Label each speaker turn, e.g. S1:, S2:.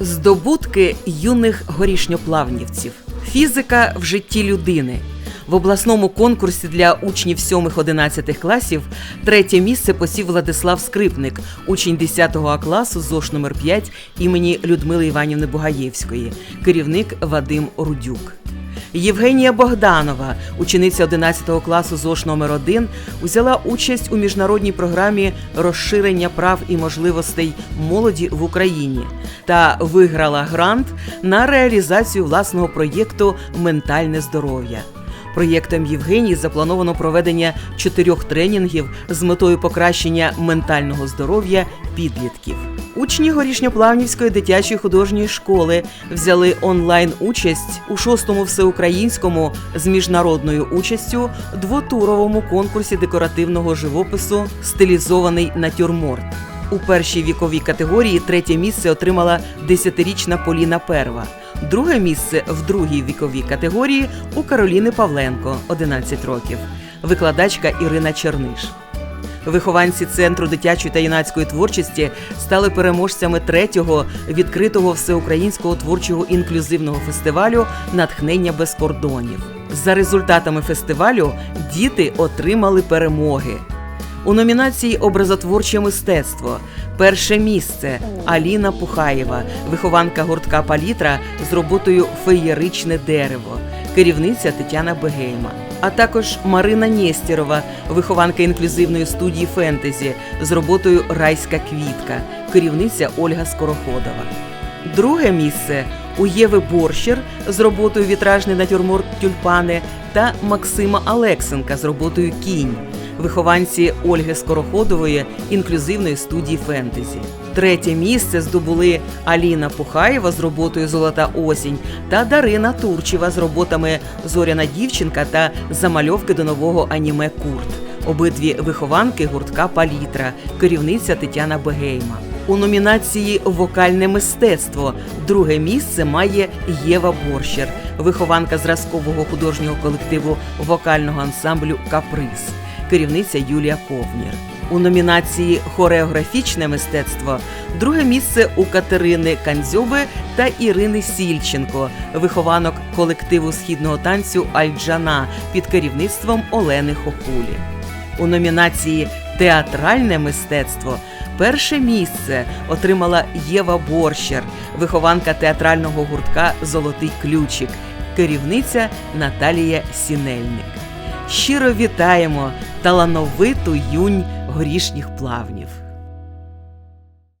S1: Здобутки юних горішньоплавнівців. Фізика в житті людини. В обласному конкурсі для учнів 7-11 класів третє місце посів Владислав Скрипник, учень 10 А класу ЗОШ номер 5 імені Людмили Іванівни Бугаєвської, керівник Вадим Рудюк. Євгенія Богданова, учениця 11 класу ЗОШ номер 1 узяла участь у міжнародній програмі розширення прав і можливостей молоді в Україні та виграла грант на реалізацію власного проєкту Ментальне здоров'я. Проєктом Євгенії заплановано проведення чотирьох тренінгів з метою покращення ментального здоров'я підлітків. Учні Горішньоплавнівської дитячої художньої школи взяли онлайн участь у шостому всеукраїнському з міжнародною участю двотуровому конкурсі декоративного живопису Стилізований натюрморт. У першій віковій категорії третє місце отримала 10-річна Поліна Перва. Друге місце в другій віковій категорії у Кароліни Павленко 11 років, викладачка Ірина Черниш. Вихованці центру дитячої та юнацької творчості стали переможцями третього відкритого всеукраїнського творчого інклюзивного фестивалю Натхнення без кордонів. За результатами фестивалю діти отримали перемоги. У номінації Образотворче мистецтво перше місце Аліна Пухаєва, вихованка гуртка Палітра з роботою Феєричне дерево, керівниця Тетяна Бегейма, а також Марина Нєстєрова, вихованка інклюзивної студії фентезі з роботою Райська квітка, керівниця Ольга Скороходова. Друге місце у Єви Борщер з роботою Вітражний натюрморт тюльпани та Максима Алексенка з роботою Кінь, вихованці Ольги Скороходової інклюзивної студії фентезі. Третє місце здобули Аліна Пухаєва з роботою Золота осінь та Дарина Турчева з роботами Зоряна дівчинка та замальовки до нового аніме Курт. Обидві вихованки гуртка Палітра, керівниця Тетяна Бегейма. У номінації Вокальне мистецтво друге місце має Єва Борщер, вихованка зразкового художнього колективу вокального ансамблю Каприз, керівниця Юлія Ковнір. У номінації Хореографічне мистецтво друге місце у Катерини Кандзьоби та Ірини Сільченко, вихованок колективу східного танцю Альджана під керівництвом Олени Хохулі. У номінації Театральне мистецтво перше місце отримала Єва Борщер, вихованка театрального гуртка Золотий ключик, керівниця Наталія Сінельник. Щиро вітаємо талановиту юнь горішніх плавнів.